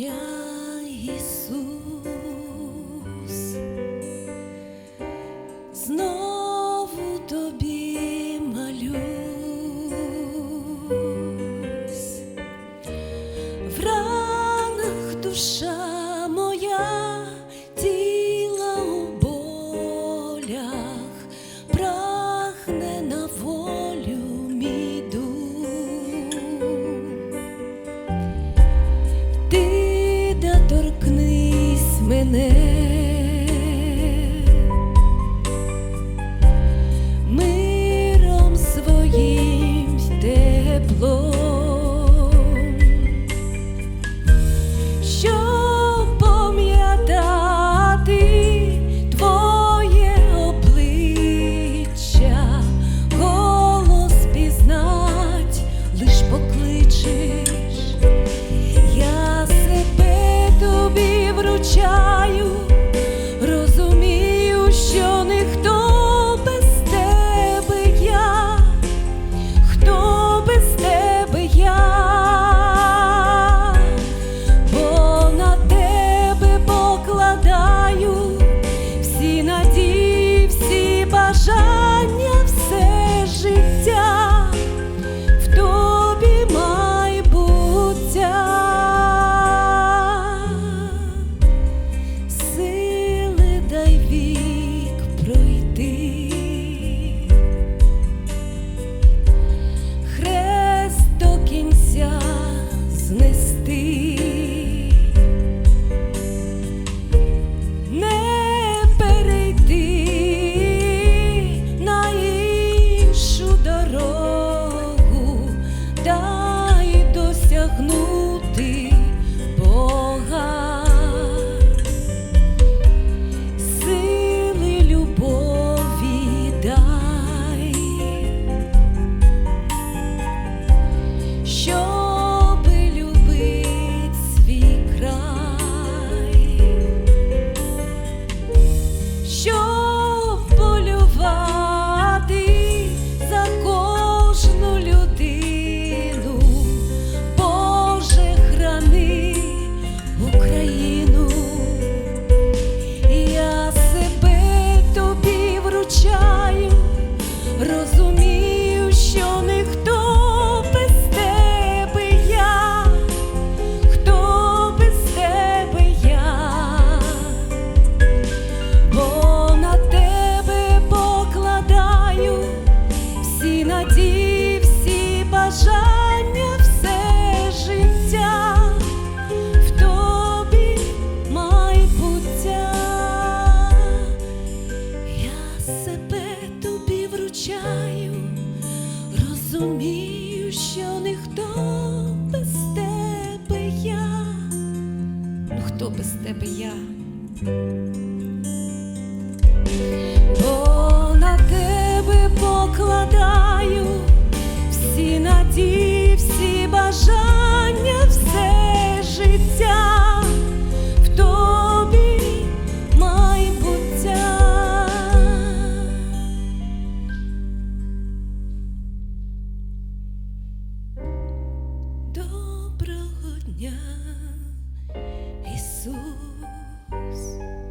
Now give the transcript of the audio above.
mañana. tener. carro. Тобі розумію, що ніхто без тебе я. Ну хто без тебе я? Бо Jesús.